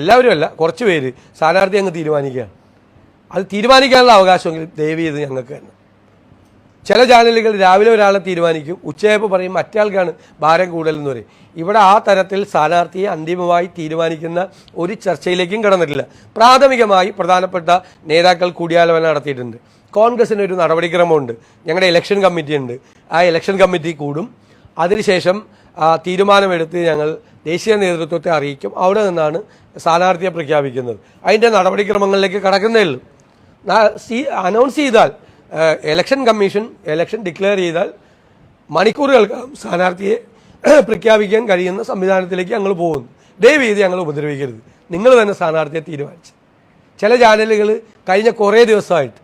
എല്ലാവരും അല്ല കുറച്ച് പേര് സ്ഥാനാർത്ഥി അങ്ങ് തീരുമാനിക്കുകയാണ്. അത് തീരുമാനിക്കാനുള്ള അവകാശമെങ്കിൽ ദയവ് ചെയ്ത് ഞങ്ങൾക്ക് തന്നെ. ചില ചാനലുകൾ രാവിലെ ഒരാളെ തീരുമാനിക്കും ഉച്ചയായപ്പോൾ പറയും മറ്റാൾക്കാണ് ഭാരം കൂടുതലെന്ന് പറയും. ഇവിടെ ആ തരത്തിൽ സ്ഥാനാർത്ഥിയെ അന്തിമമായി തീരുമാനിക്കുന്ന ഒരു ചർച്ചയിലേക്കും കടന്നിട്ടില്ല. പ്രാഥമികമായി പ്രധാനപ്പെട്ട നേതാക്കൾ കൂടിയാലോചന നടത്തിയിട്ടുണ്ട്. കോൺഗ്രസിന് ഒരു നടപടിക്രമമുണ്ട്. ഞങ്ങളുടെ ഇലക്ഷൻ കമ്മിറ്റി ഉണ്ട് ആ ഇലക്ഷൻ കമ്മിറ്റി കൂടും. അതിനുശേഷം തീരുമാനമെടുത്ത് ഞങ്ങൾ ദേശീയ നേതൃത്വത്തെ അറിയിക്കും. അവിടെ നിന്നാണ് സ്ഥാനാർത്ഥിയെ പ്രഖ്യാപിക്കുന്നത്. അതിന്റെ നടപടിക്രമങ്ങളിലേക്ക് കടക്കുന്നേ ഉള്ളൂ. അനൗൺസ് ചെയ്താൽ എലക്ഷൻ കമ്മീഷൻ എലക്ഷൻ ഡിക്ലെയർ ചെയ്താൽ മണിക്കൂറുകൾക്കകം സ്ഥാനാർത്ഥിയെ പ്രഖ്യാപിക്കാൻ കഴിയുന്ന സംവിധാനത്തിലേക്ക് ഞങ്ങൾ പോകുന്നു. ദയവ് ചെയ്ത് ഞങ്ങൾ ഉപദ്രവിക്കരുത്. നിങ്ങൾ തന്നെ സ്ഥാനാർത്ഥിയെ തീരുമാനിച്ചു. ചില ചാനലുകൾ കഴിഞ്ഞ കുറേ ദിവസമായിട്ട്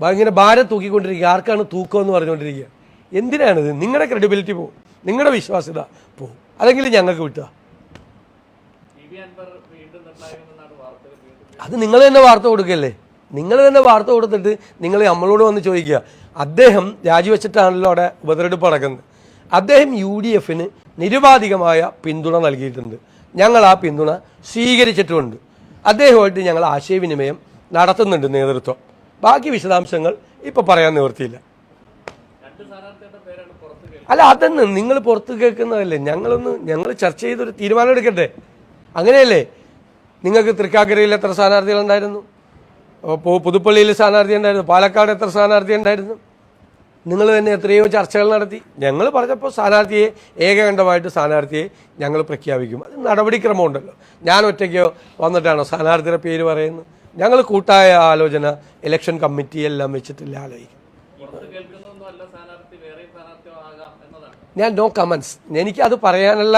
ഭയങ്കര ഭാരം തൂക്കിക്കൊണ്ടിരിക്കുക. ആർക്കാണ് തൂക്കം എന്ന് പറഞ്ഞുകൊണ്ടിരിക്കുക? എന്തിനാണിത്? നിങ്ങളുടെ ക്രെഡിബിലിറ്റി പോകും നിങ്ങളുടെ വിശ്വാസ്യത പോകും അല്ലെങ്കിൽ ഞങ്ങൾക്ക് വിട്ടുക അത് നിങ്ങൾ തന്നെ വാർത്ത കൊടുക്കല്ലേ? നിങ്ങൾ തന്നെ വാർത്ത കൊടുത്തിട്ട് നിങ്ങൾ നമ്മളോട് വന്ന് ചോദിക്കുക. അദ്ദേഹം രാജിവെച്ചിട്ടാണല്ലോ അവിടെ ഉപതെരഞ്ഞെടുപ്പ് നടക്കുന്നത്. അദ്ദേഹം യു ഡി എഫിന് നിരുപാധികമായ പിന്തുണ നൽകിയിട്ടുണ്ട്. ഞങ്ങൾ ആ പിന്തുണ സ്വീകരിച്ചിട്ടുമുണ്ട്. അദ്ദേഹമായിട്ട് ഞങ്ങൾ ആശയവിനിമയം നടത്തുന്നുണ്ട് നേതൃത്വം. ബാക്കി വിശദാംശങ്ങൾ ഇപ്പോൾ പറയാൻ നിവൃത്തിയില്ല. അല്ല അതെന്ന് നിങ്ങൾ പുറത്ത് കേൾക്കുന്നതല്ലേ? ഞങ്ങളൊന്ന് ഞങ്ങൾ ചർച്ച ചെയ്തൊരു തീരുമാനം എടുക്കട്ടെ? അങ്ങനെയല്ലേ? നിങ്ങൾക്ക് തൃക്കാക്കരയിൽ എത്ര സ്ഥാനാർത്ഥികളുണ്ടായിരുന്നു പുതുപ്പള്ളിയിൽ സ്ഥാനാർത്ഥി ഉണ്ടായിരുന്നു പാലക്കാട് എത്ര സ്ഥാനാർത്ഥി ഉണ്ടായിരുന്നു? നിങ്ങൾ തന്നെ എത്രയോ ചർച്ചകൾ നടത്തി. ഞങ്ങൾ പറഞ്ഞപ്പോൾ സ്ഥാനാർത്ഥിയെ ഏകകണ്ഠമായിട്ട് സ്ഥാനാർത്ഥിയെ ഞങ്ങൾ പ്രഖ്യാപിക്കും. അത് നടപടിക്രമമുണ്ടല്ലോ. ഞാൻ ഒറ്റയ്ക്കോ വന്നിട്ടാണോ സ്ഥാനാർത്ഥിയുടെ പേര് പറയുന്നത്? ഞങ്ങൾ കൂട്ടായ ആലോചന ഇലക്ഷൻ കമ്മിറ്റി എല്ലാം വെച്ചിട്ടില്ല ആലോചിക്കും. ഞാൻ നോ കമൻസ് എനിക്ക് അത് പറയാനുള്ള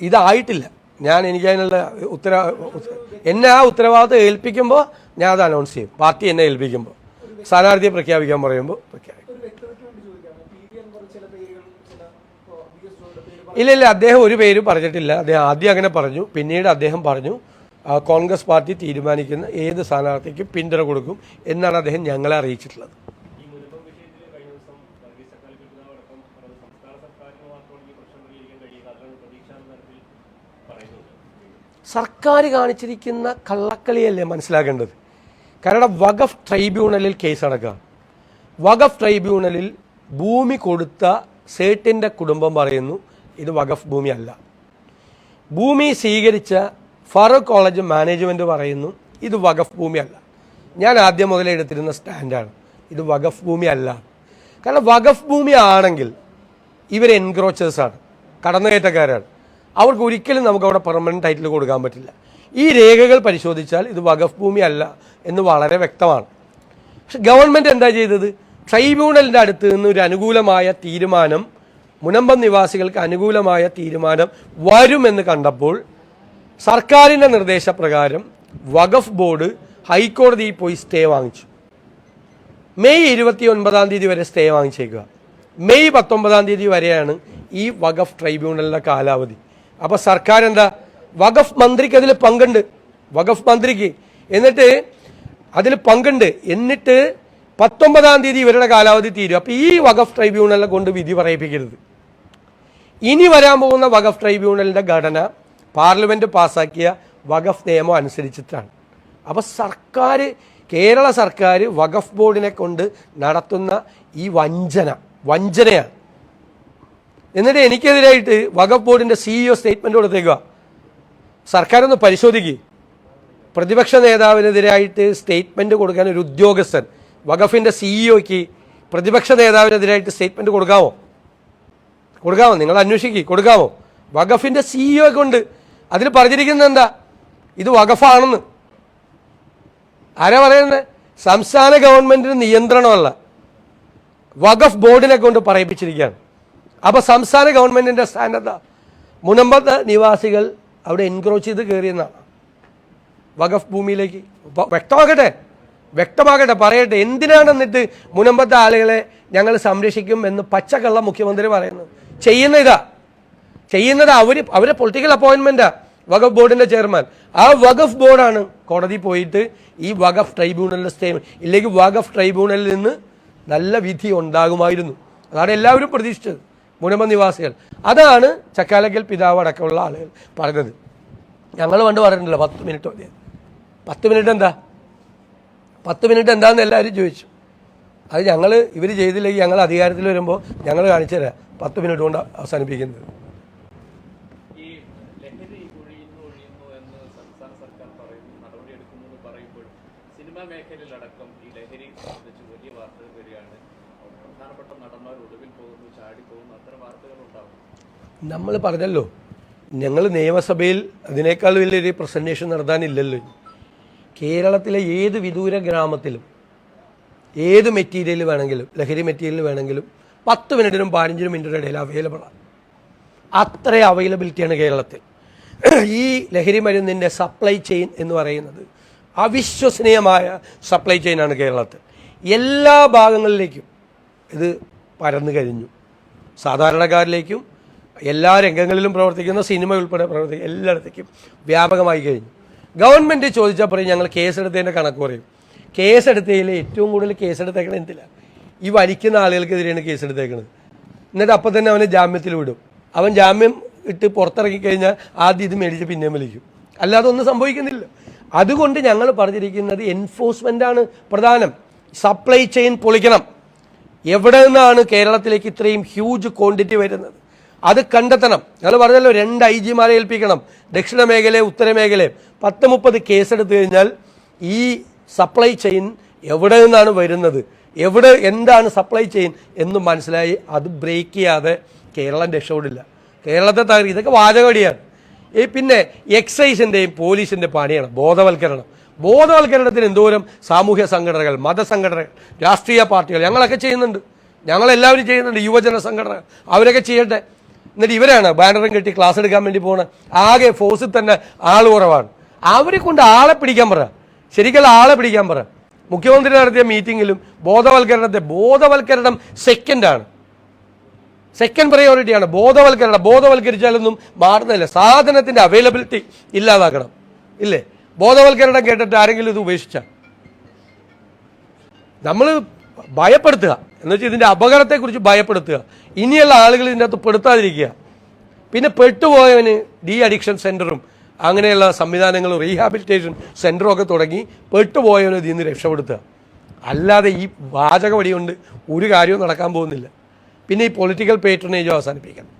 ഇതായിട്ടില്ല. ഞാൻ എനിക്ക് അതിനുള്ള ഉത്തര ഉത്ത- എന്നെ ആ ഉത്തരവാദിത്വം ഏൽപ്പിക്കുമ്പോൾ ഞാൻ അത് അനൗൺസ് ചെയ്യും. പാർട്ടി എന്നെ ഏൽപ്പിക്കുമ്പോൾ സ്ഥാനാർത്ഥിയെ പ്രഖ്യാപിക്കാൻ പറയുമ്പോൾ പ്രഖ്യാപിക്കും. ഇല്ല ഇല്ല അദ്ദേഹം ഒരു പേര് പറഞ്ഞിട്ടില്ല. അദ്ദേഹം ആദ്യം അങ്ങനെ പറഞ്ഞു. പിന്നീട് അദ്ദേഹം പറഞ്ഞു കോൺഗ്രസ് പാർട്ടി തീരുമാനിക്കുന്ന ഏത് സ്ഥാനാർത്ഥിക്കും പിന്തുണ കൊടുക്കും എന്നാണ് അദ്ദേഹം ഞങ്ങളെ അറിയിച്ചിട്ടുള്ളത് ഈ മുനമ്പം വിഷയത്തിൽ കഴിഞ്ഞ ദിവസം വർഗീസ് ചക്കാലി പിതാവടക്കം പറഞ്ഞത് സംസ്ഥാന സർക്കാരിന് മാത്രമാണ് ഈ പ്രശ്നം പരിഹരിക്കാൻ കഴിയുക അതാണ് പ്രതീക്ഷ എന്ന തരത്തിൽ പറയുന്നുണ്ട് സർക്കാർ കാണിച്ചിരിക്കുന്ന കള്ളക്കളിയല്ലേ മനസ്സിലാക്കേണ്ടത് കാരണം വഖഫ് ട്രൈബ്യൂണലിൽ കേസ് നടക്കുക വഖഫ് ട്രൈബ്യൂണലിൽ ഭൂമി കൊടുത്ത സേട്ടിന്റെ കുടുംബം പറയുന്നു ഇത് വഖഫ് ഭൂമിയല്ല ഭൂമി സ്വീകരിച്ച ഫറൂഖ് കോളേജ് മാനേജ്മെന്റ് പറയുന്നു ഇത് വഖഫ് ഭൂമിയല്ല ഞാൻ ആദ്യം മുതലേ എടുത്തിരുന്ന സ്റ്റാൻഡാണ്. ഇത് വഖഫ് ഭൂമിയല്ല കാരണം വഖഫ് ഭൂമി ആണെങ്കിൽ ഇവർ എൻക്രോച്ചേഴ്സാണ് കടന്നുകയറ്റക്കാരാണ്. അവർക്ക് ഒരിക്കലും നമുക്ക് അവിടെ പെർമനന്റ് ടൈറ്റിൽ കൊടുക്കാൻ പറ്റില്ല. ഈ രേഖകൾ പരിശോധിച്ചാൽ ഇത് വഖഫ് ഭൂമി അല്ല എന്ന് വളരെ വ്യക്തമാണ്. പക്ഷെ ഗവൺമെന്റ് എന്താ ചെയ്തത്? ട്രൈബ്യൂണലിന്റെ അടുത്ത് നിന്ന് ഒരു അനുകൂലമായ തീരുമാനം മുനമ്പം നിവാസികൾക്ക് അനുകൂലമായ തീരുമാനം വരുമെന്ന് കണ്ടപ്പോൾ സർക്കാരിന്റെ നിർദ്ദേശപ്രകാരം വഖഫ് ബോർഡ് ഹൈക്കോടതിയിൽ പോയി സ്റ്റേ വാങ്ങിച്ചു. മെയ് ഇരുപത്തി ഒൻപതാം തീയതി വരെ സ്റ്റേ വാങ്ങിച്ചേക്കുക. മെയ് പത്തൊമ്പതാം തീയതി വരെയാണ് ഈ വഖഫ് ട്രൈബ്യൂണലിന്റെ കാലാവധി. അപ്പോൾ സർക്കാർ എന്താ വഖഫ് മന്ത്രിക്ക് അതിൽ പങ്കുണ്ട്. വഖഫ് മന്ത്രിക്ക്. എന്നിട്ട് അതിൽ പങ്കുണ്ട്. എന്നിട്ട് പത്തൊമ്പതാം തീയതി ഇവരുടെ കാലാവധി തീരും. അപ്പോൾ ഈ വഖഫ് ട്രൈബ്യൂണലിനെ കൊണ്ട് വിധി പറയിപ്പിക്കരുത്. ഇനി വരാൻ പോകുന്ന വഖഫ് ട്രൈബ്യൂണലിന്റെ ഘടന പാർലമെന്റ് പാസ്സാക്കിയ വഖഫ് നിയമം അനുസരിച്ചിട്ടാണ്. അപ്പോൾ സർക്കാർ കേരള സർക്കാർ വഖഫ് ബോർഡിനെ കൊണ്ട് നടത്തുന്ന ഈ വഞ്ചന വഞ്ചനയാണ്. എന്നിട്ട് എനിക്കെതിരായിട്ട് വഖഫ് ബോർഡിന്റെ സിഇഒ സ്റ്റേറ്റ്മെന്റ് കൊടുത്തേക്കുക സർക്കാരൊന്ന് പരിശോധിക്കുക പ്രതിപക്ഷ നേതാവിനെതിരായിട്ട് സ്റ്റേറ്റ്മെന്റ് കൊടുക്കാൻ ഒരു ഉദ്യോഗസ്ഥൻ വഖഫിന്റെ സിഇഒക്ക് പ്രതിപക്ഷ നേതാവിനെതിരായിട്ട് സ്റ്റേറ്റ്മെന്റ് കൊടുക്കാമോ കൊടുക്കാമോ നിങ്ങൾ അന്വേഷിക്കുക കൊടുക്കാമോ വഖഫിന്റെ സിഇഒ കൊണ്ട് അതിൽ പറഞ്ഞിരിക്കുന്നത് എന്താ? ഇത് വഖഫാണെന്ന്. ആരാ പറയുന്നത് സംസ്ഥാന ഗവൺമെന്റിന് നിയന്ത്രണമല്ല. വഖഫ് ബോർഡിനെ കൊണ്ട് പറയിപ്പിച്ചിരിക്കുകയാണ്. അപ്പൊ സംസ്ഥാന ഗവൺമെന്റിന്റെ സ്റ്റാൻഡ് മുനമ്പത്ത് നിവാസികൾ അവിടെ എൻക്രോച്ച് ചെയ്ത് കയറിയെന്നാണ് വഖഫ് ഭൂമിയിലേക്ക്. വ്യക്തമാകട്ടെ? വ്യക്തമാകട്ടെ? പറയട്ടെ? എന്തിനാണ് എന്നിട്ട് മുനമ്പത്തെ ആളുകളെ ഞങ്ങൾ സംരക്ഷിക്കും എന്ന് പച്ചക്കള്ള മുഖ്യമന്ത്രി പറയുന്നത് ചെയ്യുന്ന ഇതാ. ചെയ്യുന്നത് അവർ അവരെ പൊളിറ്റിക്കൽ അപ്പോയിൻമെന്റാ വഖഫ് ബോർഡിന്റെ ചെയർമാൻ. ആ വഖഫ് ബോർഡാണ് കോടതി പോയിട്ട് ഈ വഖഫ് ട്രൈബ്യൂണലിന്റെ സ്റ്റേ ഇല്ലെങ്കിൽ വഖഫ് ട്രൈബ്യൂണലിൽ നിന്ന് നല്ല വിധി ഉണ്ടാകുമായിരുന്നു. അതാണ് എല്ലാവരും പ്രതീക്ഷിച്ചത്. മുനമ്പ നിവാസികൾ അതാണ് ചക്കാലക്കൽ പിതാവ് അടക്കമുള്ള ആളുകൾ പറഞ്ഞത് ഞങ്ങൾ പണ്ട് പറഞ്ഞിട്ടില്ല പത്ത് മിനിറ്റ് മതി. പത്ത് മിനിറ്റ് എന്താ? പത്ത് മിനിറ്റ് എന്താണെന്ന് എല്ലാവരും ചോദിച്ചു. അത് ഞങ്ങൾ ഇവർ ചെയ്തില്ലെങ്കിൽ ഞങ്ങൾ അധികാരത്തിൽ വരുമ്പോൾ ഞങ്ങൾ കാണിച്ചു തരാം പത്ത് മിനിറ്റ് കൊണ്ട് അവസാനിപ്പിക്കുന്നത് ഈ ലഹരി ഒഴിയുന്നു ഒഴിയുന്നു എന്ന് സംസ്ഥാന സർക്കാർ പറയുന്നു നടപടിയെടുക്കുന്നു എന്ന് പറയുമ്പോൾ സിനിമാ മേഖലയിലടക്കം ഈ ലഹരി സംബന്ധിച്ച് വലിയ വാർത്തകൾ വരികയാണ് പ്രധാനപ്പെട്ട നടന്മാർ നമ്മൾ പറഞ്ഞല്ലോ ഞങ്ങൾ നിയമസഭയിൽ അതിനേക്കാൾ വലിയൊരു പ്രസന്റേഷൻ നടത്താനില്ലല്ലോ. കേരളത്തിലെ ഏത് വിദൂര ഗ്രാമത്തിലും ഏത് മെറ്റീരിയൽ വേണമെങ്കിലും ലഹരി മെറ്റീരിയൽ വേണമെങ്കിലും പത്ത് മിനിറ്റിനും പതിനഞ്ചിനും മിനിറ്റിനും ഇടയിൽ അവൈലബിൾ ആണ്. അത്ര അവൈലബിലിറ്റിയാണ് കേരളത്തിൽ. ഈ ലഹരി മരുന്നിന്റെ സപ്ലൈ ചെയിൻ എന്ന് പറയുന്നത് അവിശ്വസനീയമായ സപ്ലൈ ചെയിനാണ് കേരളത്തിൽ. എല്ലാ ഭാഗങ്ങളിലേക്കും ഇത് പരന്നു കഴിഞ്ഞു. സാധാരണക്കാരിലേക്കും എല്ലാ രംഗങ്ങളിലും പ്രവർത്തിക്കുന്ന സിനിമ ഉൾപ്പെടെ പ്രവർത്തിക്കുന്ന എല്ലായിടത്തേക്കും വ്യാപകമായി കഴിഞ്ഞു. ഗവൺമെന്റ് ചോദിച്ചാൽ പറയും ഞങ്ങൾ കേസെടുത്തതിന്റെ കണക്ക് പറയും. കേസെടുത്തതിൽ ഏറ്റവും കൂടുതൽ കേസെടുത്തേക്കണത് എന്തില്ല ഈ വലിക്കുന്ന ആളുകൾക്കെതിരെയാണ് കേസെടുത്തേക്കണത്. എന്നിട്ട് അപ്പം തന്നെ അവനെ ജാമ്യത്തിൽ വിടും. അവൻ ജാമ്യം ഇട്ട് പുറത്തിറങ്ങി കഴിഞ്ഞാൽ ആദ്യം ഇത് മേടിച്ച് പിന്നെയും വിളിക്കും. അല്ലാതെ ഒന്നും സംഭവിക്കുന്നില്ല. അതുകൊണ്ട് ഞങ്ങൾ പറഞ്ഞിരിക്കുന്നത് എൻഫോഴ്സ്മെന്റ് ആണ് പ്രധാനം. സപ്ലൈ ചെയിൻ പൊളിക്കണം. എവിടെ നിന്നാണ് കേരളത്തിലേക്ക് ഇത്രയും ഹ്യൂജ് ക്വാണ്ടിറ്റി വരുന്നത്? അത് കണ്ടെത്തണം. ഞങ്ങൾ പറഞ്ഞല്ലോ രണ്ട് ഐ ജിമാരെ ഏൽപ്പിക്കണം. ദക്ഷിണ മേഖലയും ഉത്തരമേഖല പത്ത് മുപ്പത് കേസെടുത്തു കഴിഞ്ഞാൽ ഈ സപ്ലൈ ചെയിൻ എവിടെ നിന്നാണ് വരുന്നത്? എവിടെ എന്താണ് സപ്ലൈ ചെയിൻ എന്ന് മനസ്സിലായി അത് ബ്രേക്ക് ചെയ്യാതെ കേരളം രക്ഷപ്പെടില്ല. കേരളത്തെ തകർ ഇതൊക്കെ വാചകടിയാണ്. ഈ പിന്നെ എക്സൈസിന്റെയും പോലീസിന്റെ പണിയാണ്. ബോധവൽക്കരണം. ബോധവൽക്കരണത്തിന് എന്തോരം സാമൂഹ്യ സംഘടനകൾ മതസംഘടനകൾ രാഷ്ട്രീയ പാർട്ടികൾ ഞങ്ങളൊക്കെ ചെയ്യുന്നുണ്ട്. ഞങ്ങളെല്ലാവരും ചെയ്യുന്നുണ്ട്. യുവജന സംഘടനകൾ അവരൊക്കെ ചെയ്യട്ടെ. എന്നിട്ട് ഇവരാണ് ബാനറും കെട്ടി ക്ലാസ് എടുക്കാൻ വേണ്ടി പോകുന്നത് ആകെ ഫോഴ്സിൽ തന്നെ ആൾ കുറവാണ്. അവരെ കൊണ്ട് ആളെ പിടിക്കാൻ പറ. ശരിക്കുള്ള ആളെ പിടിക്കാൻ പറ. മുഖ്യമന്ത്രി നടത്തിയ മീറ്റിങ്ങിലും ബോധവൽക്കരണത്തെ ബോധവൽക്കരണം സെക്കൻഡാണ് സെക്കൻഡ് പ്രയോറിറ്റിയാണ് ബോധവൽക്കരണം. ബോധവൽക്കരിച്ചാലൊന്നും മാറുന്നില്ല. സാധനത്തിന്റെ അവൈലബിലിറ്റി ഇല്ലാതാക്കണം. ഇല്ലേ? ബോധവൽക്കരണം കേട്ടിട്ട് ആരെങ്കിലും ഇത് ഉപേക്ഷിച്ച? നമ്മൾ ഭയപ്പെടുത്തുക. എന്ന് വെച്ചാൽ ഇതിന്റെ അപകടത്തെക്കുറിച്ച് ഭയപ്പെടുത്തുക. ഇനിയുള്ള ആളുകൾ ഇതിന്റെ അകത്ത് പെടുത്താതിരിക്കുക. പിന്നെ പെട്ടുപോയവന് ഡി അഡിക്ഷൻ സെന്ററും അങ്ങനെയുള്ള സംവിധാനങ്ങളും റീഹാബിലിറ്റേഷൻ സെന്ററും ഒക്കെ തുടങ്ങി പെട്ടുപോയവന് ഇതിൽ നിന്ന് രക്ഷപ്പെടുത്തുക. അല്ലാതെ ഈ വാചക വടി കൊണ്ട് ഒരു കാര്യവും നടക്കാൻ പോകുന്നില്ല. പിന്നെ ഈ പൊളിറ്റിക്കൽ പേറ്റർനേജും അവസാനിപ്പിക്കണം.